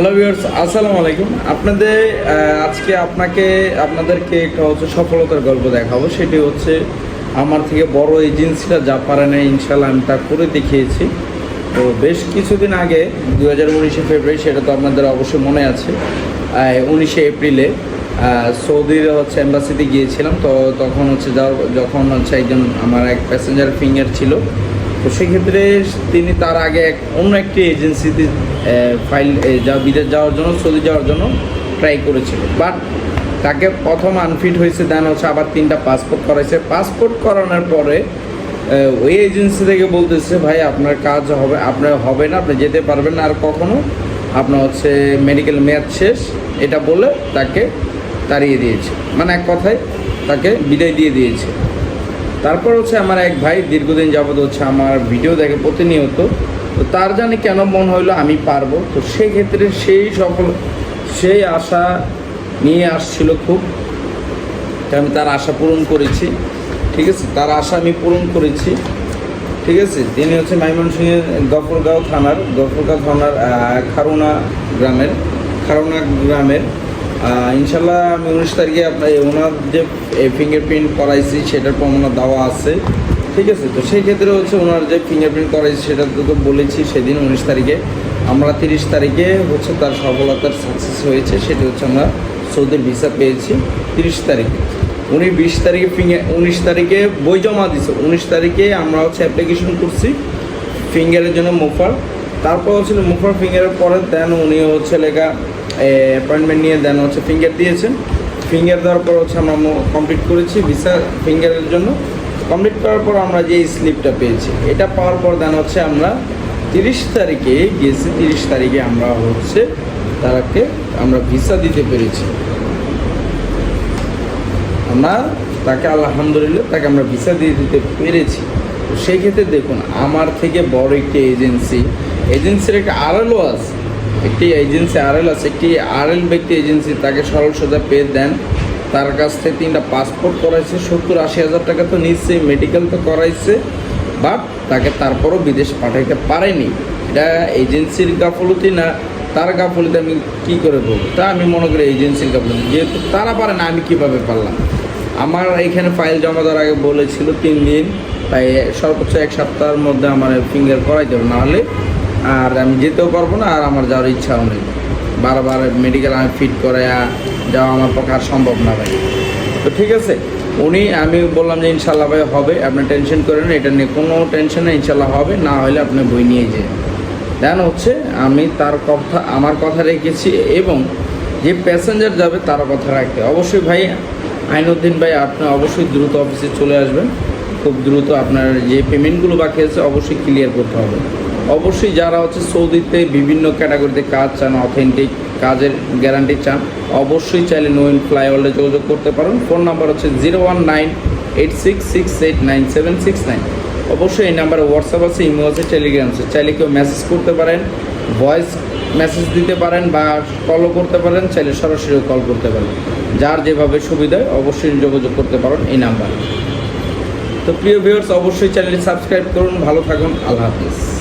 Hello viewers আসসালামু আলাইকুম। আপনাদের আজকে আপনাকে, আপনাদেরকে একটা হচ্ছে সফলতার গল্প দেখাবো। সেটি হচ্ছে আমার থেকে বড় এজেন্সিটা যা পারে না ইনশাল্লাহ আমি তা করে দেখিয়েছি। তো বেশ কিছুদিন আগে দু হাজার উনিশে ফেব্রুয়ারি, সেটা তো আপনাদের অবশ্যই মনে আছে উনিশে এপ্রিলে সৌদির হচ্ছে এম্বাসিতে গিয়েছিলাম। তো তখন হচ্ছে যখন হচ্ছে একজন আমার এক প্যাসেঞ্জার ফিঙ্গার ছিল তো সেক্ষেত্রে তিনি তার আগে এক অন্য একটি এজেন্সিতে ফাইল যা বিদেশ যাওয়ার জন্য, সৌদি যাওয়ার জন্য ট্রাই করেছিল। বাট তাকে প্রথম আনফিট হয়েছে দেন হচ্ছে আবার তিনটা পাসপোর্ট করাইছে। পাসপোর্ট করানোর পরে ওই এজেন্সি থেকে বলতেছে, ভাই, আপনার কাজ হবে, আপনার হবে না, আপনি যেতে পারবেন না আর কখনো। আপনার হচ্ছে মেডিকেল মেয়াদ শেষ। এটা বলে তাকে তাড়িয়ে দিয়েছে। মানে এক কথায় তাকে বিদায় দিয়ে দিয়েছে। তারপর হচ্ছে আমার এক ভাই দীর্ঘদিন যাবত হচ্ছে আমার ভিডিও দেখে প্রতিনিয়ত, তো তার জানি কেন মন হইল আমি পারব, তো সেই ক্ষেত্রে সেই সফল, সেই আশা নিয়ে আসছিল খুব আমি তার আশা পূরণ করেছি, ঠিক আছে? তার আশা আমি পূরণ করেছি, ঠিক আছে? তিনি হচ্ছে ময়মনসিংহের গফরগাঁও থানার গফরগাঁও থানার খারুনা গ্রামের খারুনা গ্রামের ইনশাল্লাহ আমি উনিশ তারিখে আপনার ওনার যে ফিঙ্গারপ্রিন্ট করাইছি, সেটার প্রমাণ দেওয়া আছে। ঠিক আছে? তো সেই ক্ষেত্রে হচ্ছে ওনার যে ফিঙ্গারপ্রিন্ট করাইছি, সেটা তো বলেছি সেদিন উনিশ তারিখে। আমরা তিরিশ তারিখে হচ্ছে তার সফলতার সাকসেস হয়েছে, সেটা হচ্ছে আমরা সৌদির ভিসা পেয়েছি তিরিশ তারিখে। উনি বিশ তারিখে ফিঙ্গার উনিশ তারিখে বই জমা দিছে। উনিশ তারিখে আমরা হচ্ছে অ্যাপ্লিকেশন করছি ফিঙ্গারের জন্য মুফার। তারপর হচ্ছে মুফার ফিঙ্গারের পরে দেন উনি হচ্ছে লেখা অ্যাপয়েন্টমেন্ট নিয়ে দেন হচ্ছে ফিঙ্গার দিয়েছেন। ফিঙ্গার দেওয়ার পর হচ্ছে আমরা কমপ্লিট করেছি ভিসা ফিঙ্গারের জন্য। কমপ্লিট করার পর আমরা যে স্লিপটা পেয়েছি, এটা পাওয়ার পর দেন হচ্ছে আমরা তিরিশ তারিখে, গিয়েছি তিরিশ তারিখে আমরা হচ্ছে তারাকে আমরা ভিসা দিতে পেরেছি। আমরা তাকে আলহামদুলিল্লাহ তাকে আমরা ভিসা দিয়ে দিতে পেরেছি। সেই ক্ষেত্রে দেখুন, আমার থেকে বড় একটি এজেন্সি এজেন্সির একটা আরএলও আছে। একটি এজেন্সি আরএল আছে, একটি আরএল ব্যক্তি এজেন্সি, তাকে সরল সোজা পেয়ে দেন। তার কাছ থেকে তিনটা পাসপোর্ট করাইছে, সত্তর আশি হাজার টাকা তো নিচ্ছে মেডিকেল তো করাইছে বাট তাকে তারপরও বিদেশ পাঠাইতে পারেনি। এটা এজেন্সির গাফলতি না? তার গাফলতি আমি কী করে বলব? তা আমি মনে করি এজেন্সির গাফলতি। যেহেতু তারা পারে না, আমি কীভাবে পারলাম? আমার এখানে ফাইল জমা দেওয়ার আগে বলেছিল তিন দিন, তাই সর্বোচ্চ এক সপ্তাহের মধ্যে আমার ফিঙ্গার করাই দেবে নাহলে আর আমি যেতেও পারব না, আর আমার যাওয়ার ইচ্ছাও নেই। বারবার মেডিকেল আমি ফিট করে যাওয়া আমার পক্ষে আর সম্ভব না ভাই। তো ঠিক আছে, উনি, আমি বললাম যে ইনশাল্লাহ ভাই হবে, আপনি টেনশন করেন এটা নিয়ে কোনো টেনশন নেই, ইনশাল্লাহ হবে, না হলে আপনি বই নিয়ে যে দেন হচ্ছে, আমি তার কথা, আমার কথা রেখেছি এবং যে প্যাসেঞ্জার যাবে তার কথা রাখতে। অবশ্যই ভাই, আইনুদ্দিন ভাই, আপনি অবশ্যই দ্রুত অফিসে চলে আসবেন। খুব দ্রুত আপনার যে পেমেন্টগুলো বাকি আছে, অবশ্যই ক্লিয়ার করতে হবে। অবশ্যই যারা হচ্ছে সৌদিতে বিভিন্ন ক্যাটাগরিতে কাজ চান অথেন্টিক কাজের গ্যারান্টি চান, অবশ্যই চাইলে নোয়েন ফ্লাইওভারে যোগাযোগ করতে পারেন। ফোন নাম্বার হচ্ছে zero one nine eight six six eight nine seven six nine অবশ্যই এই নাম্বারে হোয়াটসঅ্যাপ আছে ইমো আছে টেলিগ্রাম আছে। চাইলে কেউ মেসেজ করতে পারেন ভয়েস মেসেজ দিতে পারেন বা কলও করতে পারেন, চাইলে সরাসরিও কল করতে পারেন। যার যেভাবে সুবিধা অবশ্যই যোগাযোগ করতে পারেন এই নাম্বারে। তো প্রিয় ভিউয়ার্স অবশ্যই চ্যানেলটি সাবস্ক্রাইব করুন। ভালো থাকুন, আল্লাহ হাফিজ।